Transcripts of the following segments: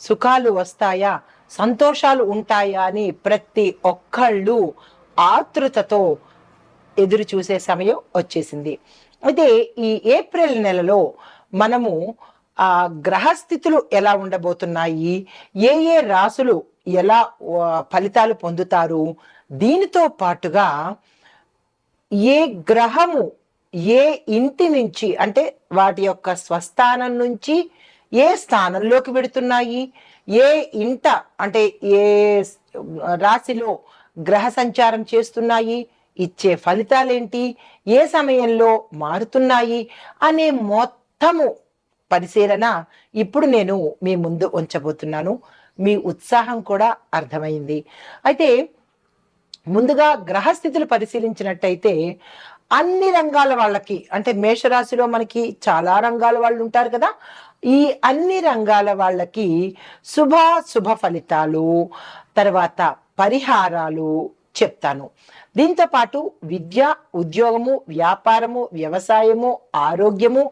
సుఖాలు వస్తాయా? సంతోషాలు ఉంటాయా అని ప్రతి ఒక్కళ్ళు ఆతృతతో ఎదురు చూసే సమయం వచ్చేసింది. అయితే ఈ ఏప్రిల్ నెలలో మనము ఆ గ్రహస్థితులు ఎలా ఉండబోతున్నాయి? ఏ ఏ రాసులు ఎలా ఫలితాలు పొందుతారు? దీనితో పాటుగా ఏ గ్రహము ఏ ఇంటి నుంచి అంటే వాటి యొక్క స్వస్థానం నుంచి ఏ స్థానంలోకి వెడుతున్నాయి? ఏ ఇంట అంటే ఏ రాశిలో గ్రహ సంచారం చేస్తున్నాయి? ఇచ్చే ఫలితాలేంటి? ఏ సమయంలో మారుతున్నాయి? అనే మొత్తము పరిశీలన ఇప్పుడు నేను మీ ముందు ఉంచబోతున్నాను. మీ ఉత్సాహం కూడా అర్థమైంది. అయితే ముందుగా గ్రహస్థితులు పరిశీలించినట్టయితే అన్ని రంగాల వాళ్ళకి అంటే మేషరాశిలో మనకి చాలా రంగాల వాళ్ళు ఉంటారు కదా. ఈ అన్ని రంగాల వాళ్ళకి శుభ శుభ ఫలితాలు తర్వాత పరిహారాలు చెప్తాను. దీంతో పాటు విద్య ఉద్యోగము వ్యాపారము వ్యవసాయము ఆరోగ్యము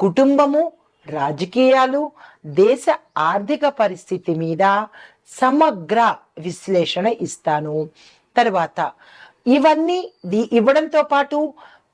కుటుంబము రాజకీయాలు దేశ ఆర్థిక పరిస్థితి మీద సమగ్ర విశ్లేషణ ఇస్తాను. తర్వాత ఇవన్నీ ఇవ్వడంతో పాటు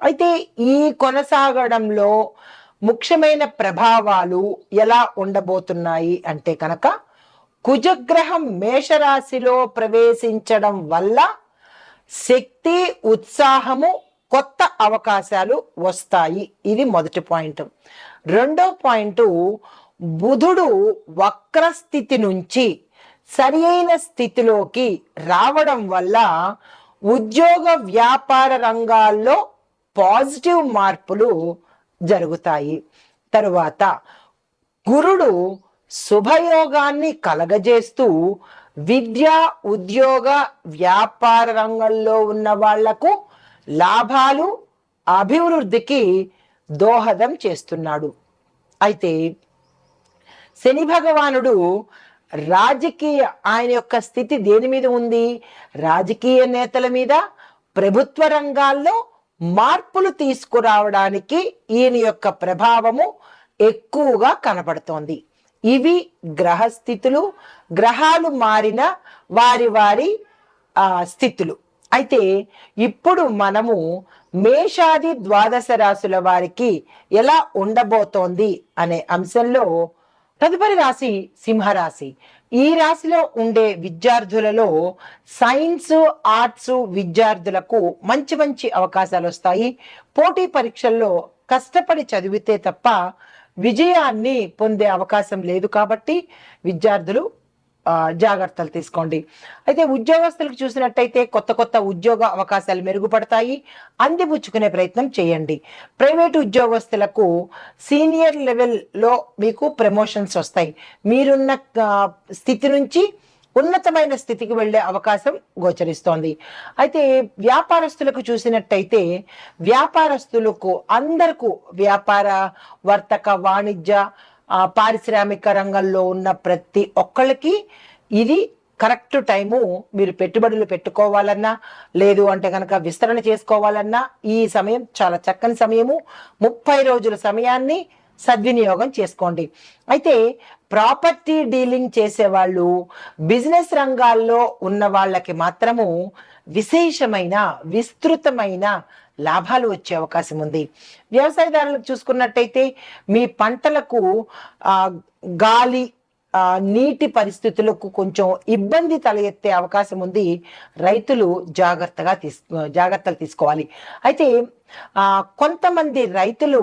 అయితే ఈ కొనసాగడంలో ముఖ్యమైన ప్రభావాలు ఎలా ఉండబోతున్నాయి అంటే కనుక కుజగ్రహం మేషరాశిలో ప్రవేశించడం వల్ల శక్తి ఉత్సాహము కొత్త అవకాశాలు వస్తాయి. ఇది మొదటి పాయింట్. రెండో పాయింట్ బుధుడు వక్ర స్థితి నుంచి సరి అయిన స్థితిలోకి రావడం వల్ల ఉద్యోగ వ్యాపార రంగాల్లో పాజిటివ్ మార్పులు జరుగుతాయి. తరువాత గురుడు శుభయోగాన్ని కలగజేస్తూ విద్య ఉద్యోగ వ్యాపార రంగంలో ఉన్న వాళ్ళకు లాభాలు అభివృద్ధికి దోహదం చేస్తున్నాడు. అయితే శని భగవానుడు రాజకీయ ఆయన యొక్క స్థితి దేని మీద ఉంది? రాజకీయ నేతల మీద ప్రభుత్వ రంగాల్లో మార్పులు తీసుకురావడానికి ఈయన యొక్క ప్రభావము ఎక్కువగా కనబడుతోంది. ఇవి గ్రహస్థితులు గ్రహాలు మారిన వారి వారి ఆ స్థితులు. అయితే ఇప్పుడు మనము మేషాది ద్వాదశ రాశుల వారికి ఎలా ఉండబోతోంది అనే అంశంలో తదుపరి రాశి సింహరాశి. ఈ రాశిలో ఉండే విద్యార్థులలో సైన్స్ ఆర్ట్స్ విద్యార్థులకు మంచి మంచి అవకాశాలు వస్తాయి. పోటీ పరీక్షల్లో కష్టపడి చదివితే తప్ప విజయాన్ని పొందే అవకాశం లేదు కాబట్టి విద్యార్థులు జాగ్రత్తలు తీసుకోండి. అయితే ఉద్యోగస్తులకు చూసినట్టయితే కొత్త కొత్త ఉద్యోగ అవకాశాలు మెరుగుపడతాయి. అందిపుచ్చుకునే ప్రయత్నం చేయండి. ప్రైవేటు ఉద్యోగస్తులకు సీనియర్ లెవెల్లో మీకు ప్రమోషన్స్ వస్తాయి. మీరున్న స్థితి నుంచి ఉన్నతమైన స్థితికి వెళ్ళే అవకాశం గోచరిస్తోంది. అయితే వ్యాపారస్తులకు చూసినట్టయితే వ్యాపారస్తులకు అందరికీ వ్యాపార వర్తక వాణిజ్య పారిశ్రామిక రంగంలో ఉన్న ప్రతి ఒక్కళ్ళకి ఇది కరెక్ట్ టైము. మీరు పెట్టుబడులు పెట్టుకోవాలన్నా లేదు అంటే కనుక విస్తరణ చేసుకోవాలన్నా ఈ సమయం చాలా చక్కని సమయము. ముప్పై రోజుల సమయాన్ని సద్వినియోగం చేసుకోండి. అయితే ప్రాపర్టీ డీలింగ్ చేసేవాళ్ళు బిజినెస్ రంగాల్లో ఉన్న వాళ్ళకి మాత్రము విశేషమైన విస్తృతమైన లాభాలు వచ్చే అవకాశం ఉంది. వ్యవసాయదారులకు చూసుకున్నట్టయితే మీ పంటలకు గాలి నీటి పరిస్థితులకు కొంచెం ఇబ్బంది తల ఎత్తే అవకాశం ఉంది. రైతులు జాగ్రత్తగా తీసు జాగ్రత్తలు తీసుకోవాలి. అయితే కొంతమంది రైతులు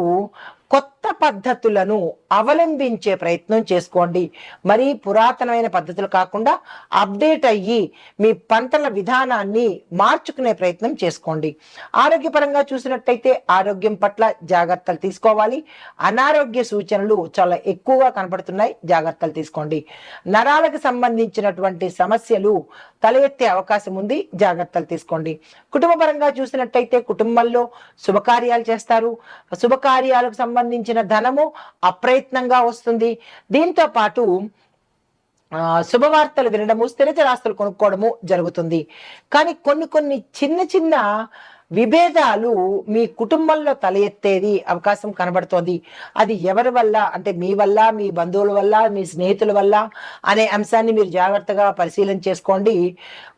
కొత్త పద్ధతులను అవలంబించే ప్రయత్నం చేసుకోండి. మరి పురాతనమైన పద్ధతులు కాకుండా అప్డేట్ అయ్యి మీ పంటల విధానాన్ని మార్చుకునే ప్రయత్నం చేసుకోండి. ఆరోగ్యపరంగా చూసినట్టయితే ఆరోగ్యం పట్ల జాగ్రత్తలు తీసుకోవాలి. అనారోగ్య సూచనలు చాలా ఎక్కువగా కనపడుతున్నాయి. జాగ్రత్తలు తీసుకోండి. నరాలకు సంబంధించినటువంటి సమస్యలు తల ఎత్తే అవకాశం ఉంది. జాగ్రత్తలు తీసుకోండి. కుటుంబ పరంగా చూసినట్టయితే కుటుంబంలో శుభకార్యాలు చేస్తారు. శుభకార్యాలకు సంబంధించిన ధనము అప్రయత్నంగా వస్తుంది. దీంతో పాటు శుభవార్తలు వినడము స్థిరచరాస్తులు కొనుక్కోవడము జరుగుతుంది. కానీ కొన్ని కొన్ని చిన్న చిన్న విభేదాలు మీ కుటుంబంలో తల ఎత్తేది అవకాశం కనబడుతోంది. అది ఎవరి వల్ల? అంటే మీ వల్ల మీ బంధువుల వల్ల మీ స్నేహితుల వల్ల అనే అంశాన్ని మీరు జాగ్రత్తగా పరిశీలన చేసుకోండి.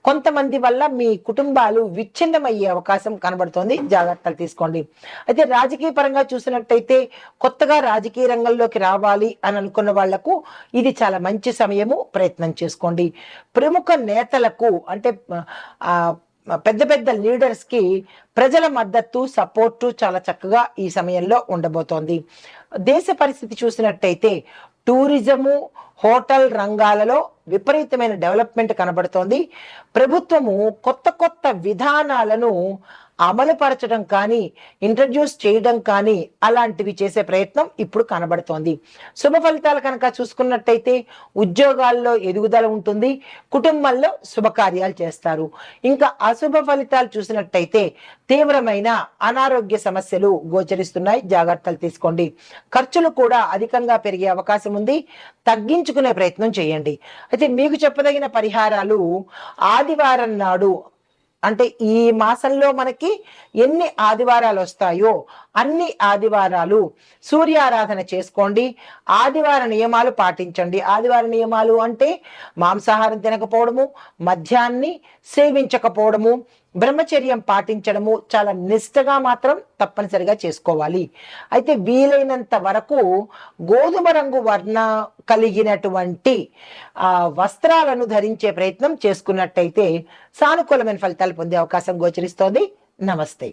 కొంతమంది వల్ల మీ కుటుంబాలు విచ్ఛిన్నమయ్యే అవకాశం కనబడుతోంది. జాగ్రత్తలు తీసుకోండి. అయితే రాజకీయ పరంగా చూసినట్టయితే కొత్తగా రాజకీయ రంగంలోకి రావాలి అని అనుకున్న వాళ్ళకు ఇది చాలా మంచి సమయము. ప్రయత్నం చేసుకోండి. ప్రముఖ నేతలకు అంటే పెద్ద పెద్ద లీడర్స్కి ప్రజల మద్దతు సపోర్టు చాలా చక్కగా ఈ సమయంలో ఉండబోతోంది. దేశ పరిస్థితి చూసినట్టయితే టూరిజము హోటల్ రంగాలలో విపరీతమైన డెవలప్మెంట్ కనబడుతోంది. ప్రభుత్వము కొత్త కొత్త విధానాలను అమలుపరచడం కానీ ఇంట్రడ్యూస్ చేయడం కానీ అలాంటివి చేసే ప్రయత్నం ఇప్పుడు కనబడుతోంది. శుభ ఫలితాలు కనుక చూసుకున్నట్టయితే ఉద్యోగాల్లో ఎదుగుదల ఉంటుంది కుటుంబంలో శుభకార్యాలు చేస్తారు. ఇంకా అశుభ ఫలితాలు చూసినట్టయితే తీవ్రమైన అనారోగ్య సమస్యలు గోచరిస్తున్నాయి. జాగ్రత్తలు తీసుకోండి. ఖర్చులు కూడా అధికంగా పెరిగే అవకాశం ఉంది. తగ్గించుకునే ప్రయత్నం చేయండి. అయితే మీకు చెప్పదగిన పరిహారాలు ఆదివారం నాడు అంటే ఈ మాసంలో మనకి ఎన్ని ఆదివారాలు వస్తాయో అన్ని ఆదివారాలు సూర్యారాధన చేసుకోండి. ఆదివార నియమాలు పాటించండి. ఆదివార నియమాలు అంటే మాంసాహారం తినకపోవడము మద్యాన్ని సేవించకపోవడము బ్రహ్మచర్యం పాటించడము చాలా నిష్టగా మాత్రం తప్పనిసరిగా చేసుకోవాలి. అయితే వీలైనంత వరకు గోధుమ రంగు వర్ణ కలిగినటువంటి ఆ వస్త్రాలను ధరించే ప్రయత్నం చేసుకున్నట్టయితే సానుకూలమైన ఫలితాలు పొందే అవకాశం గోచరిస్తోంది. నమస్తే.